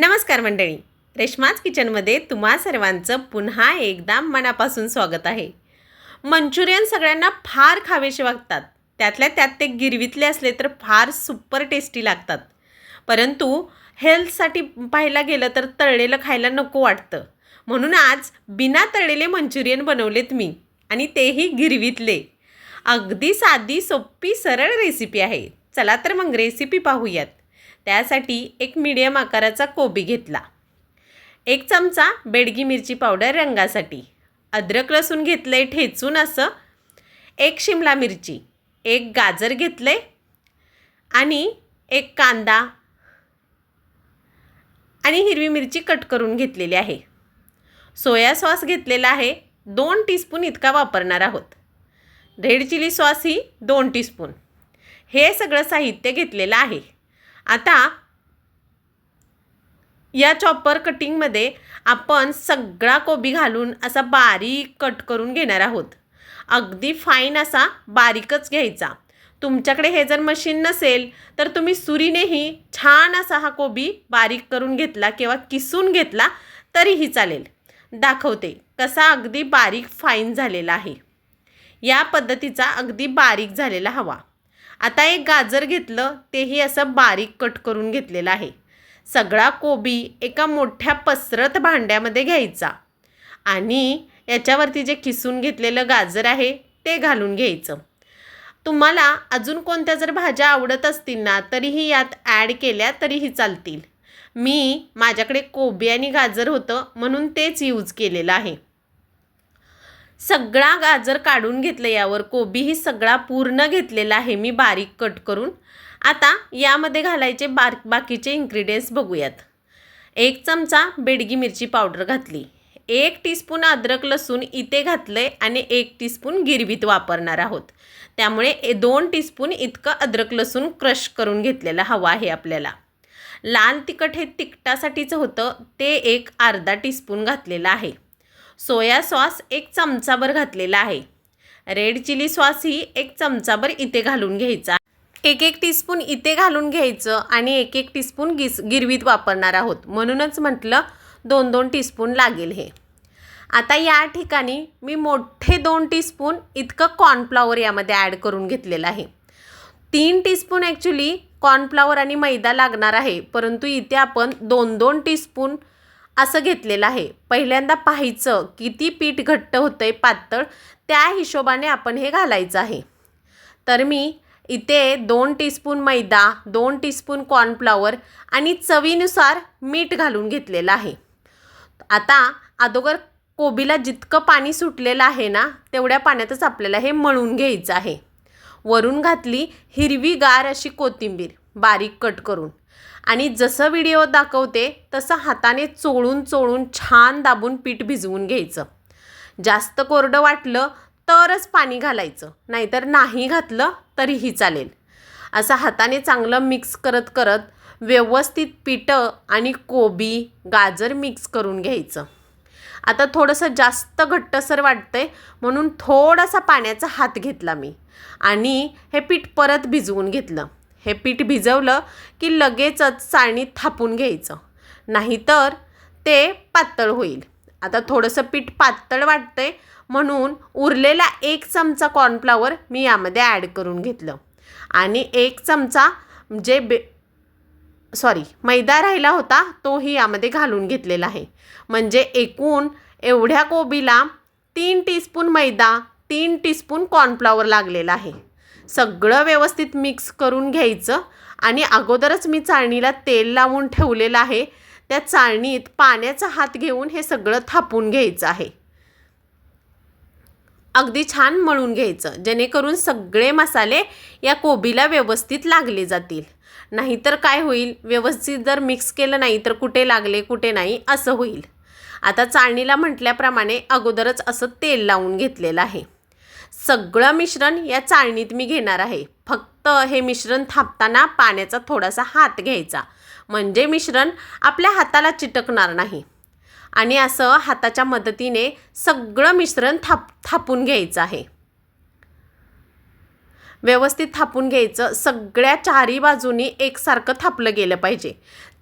नमस्कार मंडळी. रेश्माज किचनमध्ये तुम्हा सर्वांचं पुन्हा एकदा मनापासून स्वागत आहे. मंचुरियन सगळ्यांना फार खावेसे वागतात त्यातल्या त्यात ते गिरवीतले असले तर फार सुपर टेस्टी लागतात. परंतु हेल्थसाठी पाहायला गेलं तर तळलेलं खायला नको वाटतं. म्हणून आज बिना तळलेले मंचुरियन बनवलेत मी आणि तेही गिरवीतले. अगदी साधी सोपी सरळ रेसिपी आहे. चला तर मग रेसिपी पाहूयात. त्यासाठी एक मीडियम आकाराचा कोबी घेतला. एक चमचा बेडगी मिरची पावडर रंगासाठी. अद्रक लसूण घेतलं आहे ठेचून असं. एक शिमला मिरची एक गाजर घेतलं आहे आणि एक कांदा आणि हिरवी मिरची कट करून घेतलेली आहे. सोया सॉस घेतलेला आहे दोन टीस्पून इतका वापरणार आहोत. रेड चिली सॉस ही दोन टीस्पून हे सगळं साहित्य घेतलेलं आहे. आता या चॉपर कटिंगमध्ये आपण सगळा कोबी घालून असा बारीक कट करून घेणार आहोत. अगदी फाईन असा बारीकच घ्यायचा. तुमच्याकडे हे जर मशीन नसेल तर तुम्ही सुरीनेही छान असा हा कोबी बारीक करून घेतला किंवा किसून घेतला तरीही चालेल. दाखवते कसा अगदी बारीक फाईन झालेला आहे. या पद्धतीचा अगदी बारीक झालेला हवा. आता एक गाजर घेतलं तेही असं बारीक कट करून घेतलेलं आहे. सगळा कोबी एका मोठ्या पसरत भांड्यामध्ये घ्यायचा आणि याच्यावरती जे किसून घेतलेलं गाजर आहे ते घालून घ्यायचं. तुम्हाला अजून कोणत्या जर भाज्या आवडत असतील ना तरीही यात ॲड केल्या तरीही चालतील. मी माझ्याकडे कोबी आणि गाजर होतं म्हणून तेच यूज केलेलं आहे. सगळा गाजर काढून घेतलं यावर. कोबीही सगळा पूर्ण घेतलेला आहे. मी बारीक कट करून. आता यामध्ये घालायचे बार बाकीचे इन्ग्रेडियंट्स बघूयात. एक चमचा बेडगी मिरची पावडर घातली. एक टीस्पून अद्रक लसूण इथे घातलं आहे आणि एक टीस्पून गिरवीत वापरणार आहोत. त्यामुळे ए दोन टीस्पून इतकं अद्रक लसूण क्रश करून घेतलेलं हवं आहे आपल्याला. लाल तिखट हे तिखटासाठीचं होतं. ते एक अर्धा टीस्पून घातलेलं आहे. सोया सॉस एक चमचाभर घातलेला आहे. रेड चिली सॉस ही एक चमचाभर इथे घालून घ्यायचा. एक एक टीस्पून इथे घालून घ्यायचं आणि एक एक टीस्पून गिस गिरवीत वापरणार आहोत. म्हणूनच म्हटलं दोन दोन टीस्पून लागेल हे. आता या ठिकाणी मी मोठे दोन टीस्पून इतकं कॉर्नफ्लॉवर यामध्ये ॲड करून घेतलेलं आहे. तीन टीस्पून ॲक्च्युली कॉर्नफ्लॉवर आणि मैदा लागणार आहे. परंतु इथे आपण दोन दोन टीस्पून असं घेतलेलं आहे. पहिल्यांदा पाहायचं किती पीठ घट्ट होतं आहे पातळ त्या हिशोबाने आपण हे घालायचं आहे. तर मी इथे दोन टीस्पून मैदा दोन टीस्पून कॉर्नफ्लॉवर आणि चवीनुसार मीठ घालून घेतलेलं आहे. आता अगोदर कोबीला जितकं पाणी सुटलेलं आहे ना तेवढ्या पाण्यातच आपल्याला हे मळून घ्यायचं आहे. वरून घातली हिरवीगार अशी कोथिंबीर बारीक कट करून. आणि जसं व्हिडिओ दाखवते तसं हाताने चोळून चोळून छान दाबून पीठ भिजवून घ्यायचं. जास्त कोरडं वाटलं तरच पाणी घालायचं नाहीतर नाही घातलं तरीही चालेल. असं हाताने चांगलं मिक्स करत करत व्यवस्थित पिठं आणि कोबी गाजर मिक्स करून घ्यायचं. आता थोडंसं जास्त घट्टसर वाटतंय म्हणून थोडासा पाण्याचा हात घेतला मी. आणि हे पीठ परत भिजवून घेतलं. हे पीठ भिजवलं की लगेचच चाळणीत थापून घ्यायचं. नाहीतर ते पातळ होईल. आता थोडंसं पीठ पातळ वाटतंय म्हणून उरलेला एक चमचा कॉर्नफ्लावर मी यामध्ये ॲड करून घेतलं. आणि एक चमचा जे बे सॉरी मैदा राहिला होता तोही यामध्ये घालून घेतलेला आहे. म्हणजे एकूण एवढ्या कोबीला तीन टीस्पून मैदा तीन टीस्पून कॉर्नफ्लॉवर लागलेला आहे. सगळं व्यवस्थित मिक्स करून घ्यायचं. आणि अगोदरच मी चाळणीला तेल लावून ठेवलेलं आहे. त्या चाळणीत पाण्याचा हात घेऊन हे सगळं थापून घ्यायचं आहे. अगदी छान मळून घ्यायचं. जेणेकरून सगळे मसाले या कोबीला व्यवस्थित लागले जातील. नाहीतर काय होईल? व्यवस्थित जर मिक्स केलं नाही तर कुठे लागले कुठे नाही असं होईल. आता चाळणीला म्हटल्याप्रमाणे अगोदरच असं तेल लावून घेतलेलं आहे. सगळं मिश्रण या चाळणीत मी घेणार आहे. फक्त हे मिश्रण थापताना पाण्याचा थोडासा हात घ्यायचा. म्हणजे मिश्रण आपल्या हाताला चिटकणार नाही. आणि असं हाताच्या मदतीने सगळं मिश्रण थाप थापून घ्यायचं आहे. व्यवस्थित थापून घ्यायचं. सगळ्या चारी बाजूनी एकसारखं थापलं गेलं पाहिजे.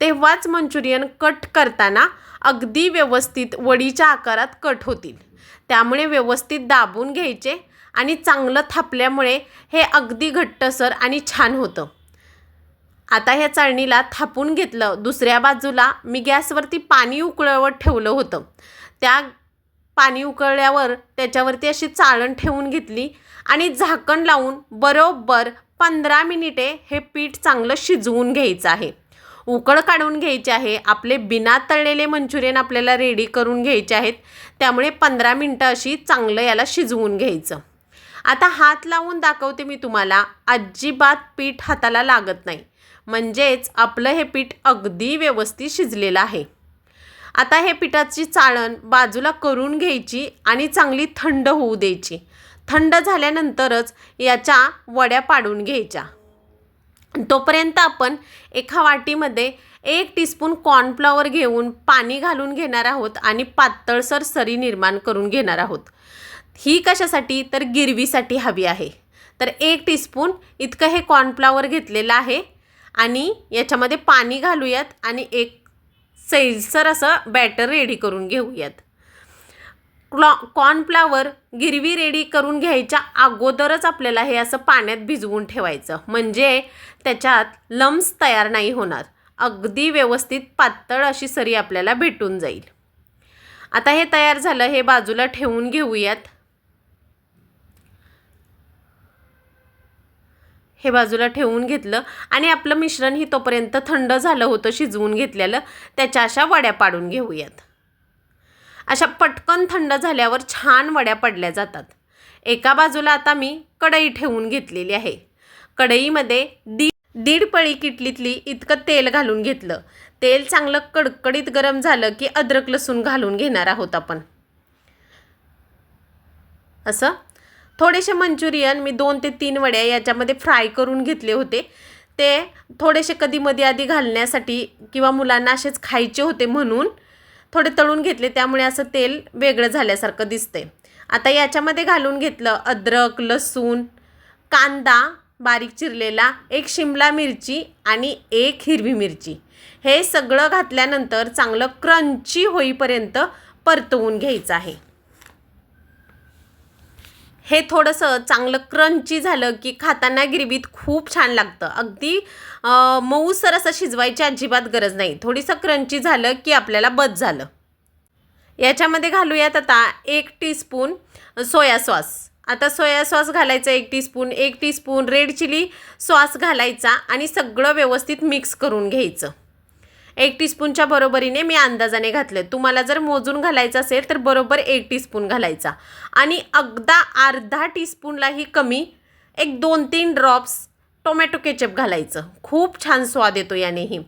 तेव्हाच मंचुरियन कट करताना अगदी व्यवस्थित वडीच्या आकारात कट होतील. त्यामुळे व्यवस्थित दाबून घ्यायचे आणि चांगलं थापल्यामुळे हे अगदी घट्टसर आणि छान होतं. आता ह्या चाळणीला थापून घेतलं. दुसऱ्या बाजूला मी गॅसवरती पाणी उकळवत ठेवलं होतं. त्या पाणी उकळल्यावर त्याच्यावरती अशी चाळण ठेवून घेतली आणि झाकण लावून बरोबर पंधरा मिनिटे हे पीठ चांगलं शिजवून घ्यायचं आहे. उकळ काढून घ्यायचे आहे. आपले बिना तळलेले मंचुरियन आपल्याला रेडी करून घ्यायचे आहेत. त्यामुळे पंधरा मिनटं अशी चांगलं याला शिजवून घ्यायचं. आता हात लावून दाखवते मी तुम्हाला अजिबात पीठ हाताला लागत नाही. म्हणजेच आपलं हे पीठ अगदी व्यवस्थित शिजलेलं आहे. आता हे पिठाची चाळण बाजूला करून घ्यायची आणि चांगली थंड होऊ द्यायची. थंड झाल्यानंतरच याच्या वड्या पाडून घ्यायच्या. तोपर्यंत आपण एका वाटीमध्ये एक टीस्पून कॉर्नफ्लॉवर घेऊन पाणी घालून घेणार आहोत आणि पातळसर सरी निर्माण करून घेणार आहोत. ही कशासाठी? तर गिरवीसाठी हवी आहे. तर एक टीस्पून इतकं हे कॉर्नफ्लावर घेतलेलं आहे आणि याच्यामध्ये पाणी घालूयात आणि एक सैलसर असं बॅटर रेडी करून घेऊयात. क्लॉ कॉर्नफ्लावर गिरवी रेडी करून घ्यायच्या अगोदरच आपल्याला हे असं पाण्यात भिजवून ठेवायचं. म्हणजे त्याच्यात लम्स तयार नाही होणार. अगदी व्यवस्थित पातळ अशी सरी आपल्याला भेटून जाईल. आता हे तयार झालं हे बाजूला ठेवून घेऊयात. हे बाजूला ठेवून घेतलं आणि आपलं मिश्रण ही तोपर्यंत थंड झालं होतं शिजवून घेतलेलं. त्याच्या अशा वड्या पाडून घेऊयात. अशा पटकन थंड झाल्यावर छान वड्या पडल्या जातात. एका बाजूला आता मी कढई ठेवून घेतलेली आहे. कढईमध्ये दीड दीड पळी किटलीतली इतकं तेल घालून घेतलं. तेल चांगलं कडकडीत गरम झालं की अद्रक लसूण घालून घेणार आहोत आपण. असं? थोडेसे मंचुरियन मी दोन ते तीन वड्या याच्यामध्ये फ्राय करून घेतले होते. ते थोडेसे कधी मध्ये आधी घालण्यासाठी किंवा मुलांना असेच खायचे होते म्हणून थोडे तळून घेतले त्यामुळे असं तेल वेगळं झाल्यासारखं दिसते आता याच्यामध्ये घालून घेतलं अद्रक लसूण कांदा बारीक चिरलेला एक शिमला मिरची आणि एक हिरवी मिरची. हे सगळं घातल्यानंतर चांगलं क्रंची होईपर्यंत परतवून घ्यायचं आहे. हे थोडंसं चांगलं क्रंची झालं की खाताना गिरवीत खूप छान लागतं. अगदी मऊसर असं शिजवायची अजिबात गरज नाही. थोडीसं क्रंची झालं की आपल्याला बद झालं. याच्यामध्ये घालूयात आता एक टीस्पून सोया सॉस. आता सोया सॉस घालायचा एक टीस्पून एक टीस्पून रेड चिली सॉस घालायचा आणि सगळं व्यवस्थित मिक्स करून घ्यायचं. एक टीस्पूनच्या बरोबरीने मी अंदाजाने घातले. तुम्हाला जर मोजून घालायचं असेल तर बरोबर एक टीस्पून घालायचा. आणि अगदा अर्धा टीस्पूनलाही कमी एक दोन तीन ड्रॉप्स टोमॅटो केचप घालायचं. खूप छान स्वाद येतो यानेही.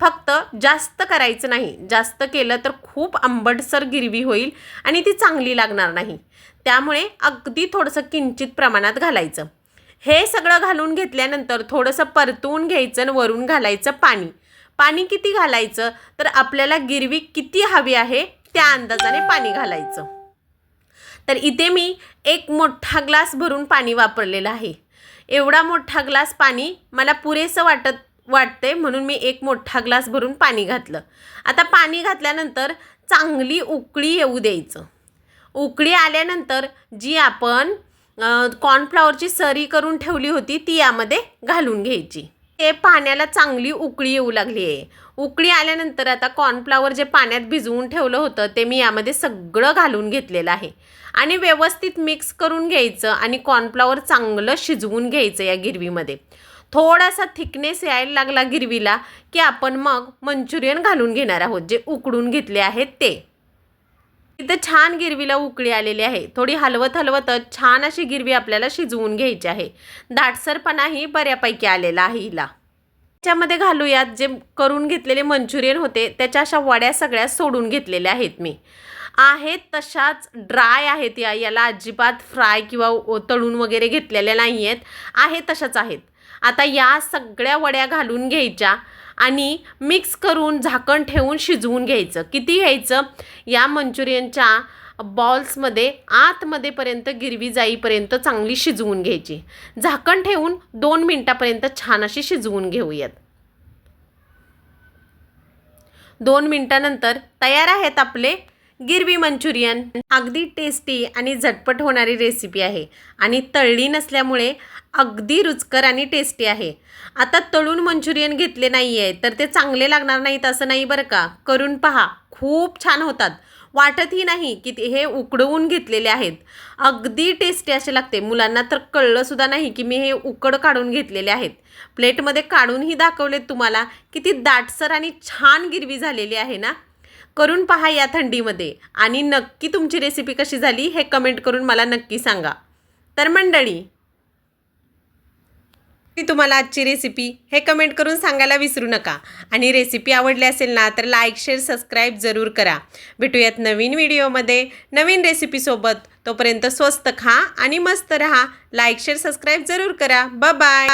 फक्त जास्त करायचं नाही. जास्त केलं तर खूप आंबटसर गिरवी होईल आणि ती चांगली लागणार नाही. त्यामुळे अगदी थोडंसं किंचित प्रमाणात घालायचं. हे सगळं घालून घेतल्यानंतर थोडंसं परतवून घ्यायचं आणि वरून घालायचं पाणी. पाणी किती घालायचं? तर आपल्याला गिरवी किती हवी आहे? त्या अंदाजाने पाणी घालायचं. तर इथे मी एक मोठा ग्लास भरून पाणी वापरलेलं आहे. एवढा मोठा ग्लास पाणी मला पुरेसं वाटत वाटते म्हणून मी एक मोठा ग्लास भरून पाणी घातलं. आता पाणी घातल्यानंतर चांगली उकळी येऊ द्यायचं. उकळी आल्यानंतर जी आपण कॉर्नफ्लॉवरची सरी करून ठेवली होती ती यामध्ये घालून घ्यायची. ते पाण्याला चांगली उकळी येऊ लागली आहे. उकळी आल्यानंतर आता कॉर्नफ्लॉवर जे पाण्यात भिजवून ठेवलं होतं ते मी यामध्ये सगळं घालून घेतलेलं आहे. आणि व्यवस्थित मिक्स करून घ्यायचं आणि कॉर्नफ्लॉवर चांगलं शिजवून घ्यायचं या गिरवीमध्ये. थोडासा थिकनेस यायला लागला गिरवीला की आपण मग मंचुरियन घालून घेणार आहोत जे उकडून घेतले आहेत ते. इथं छान गिरवीला उकळी आलेली आहे. थोडी हलवत हलवतच छान अशी गिरवी आपल्याला शिजवून घ्यायची आहे. दाटसरपणाही बऱ्यापैकी आलेला आहे हिला. त्याच्यामध्ये घालूयात जे करून घेतलेले मंचुरियन होते त्याच्या अशा वड्या सगळ्या सोडून घेतलेल्या आहेत मी. आहेत तशाच ड्राय आहेत या याला अजिबात फ्राय किंवा ओ- तळून वगैरे घेतलेल्या नाही आहेत आहे तशाच आहेत. आता या सगळ्या वड्या घालून घ्यायच्या. आणि मिक्स करून झाकण ठेवून शिजवून घ्यायचं. किती घ्यायचं? या मंचुरियनच्या बॉल्समध्ये आतमध्येपर्यंत गिरवी जाईपर्यंत चांगली शिजवून घ्यायची. झाकण ठेवून दोन मिनटापर्यंत छान अशी शिजवून घेऊयात. दोन मिनटानंतर तयार आहेत आपले गिरवी मंचुरियन. अगदी टेस्टी आणि झटपट होणारी रेसिपी आहे. आणि तळली नसल्यामुळे अगदी रुचकर आणि टेस्टी आहे. आता तळून मंचुरियन घेतले नाही आहे तर ते चांगले लागणार नाहीत असं नाही बरं का? करून पहा. खूप छान होतात. वाटतही नाही की ते हे उकडवून घेतलेले आहेत. अगदी टेस्टी असे लागते. मुलांना तर कळलंसुद्धा नाही की मी हे उकड काढून घेतलेले आहेत. प्लेटमध्ये काढूनही दाखवलेत तुम्हाला किती दाटसर आणि छान गिरवी झालेली आहे ना? करून पहा या थंडीमध्ये. आणि नक्की तुमची रेसिपी कशी झाली हे कमेंट करून मला नक्की सांगा. तर मंडळी मी तुम्हाला आजची रेसिपी हे कमेंट करून सांगायला विसरू नका. आणि रेसिपी आवडली असेल ना तर लाईक शेअर सबस्क्राईब जरूर करा. भेटूयात नवीन व्हिडिओमध्ये नवीन रेसिपीसोबत तोपर्यंत स्वस्त खा आणि मस्त रहा. लाईक शेअर सबस्क्राईब जरूर करा. बाय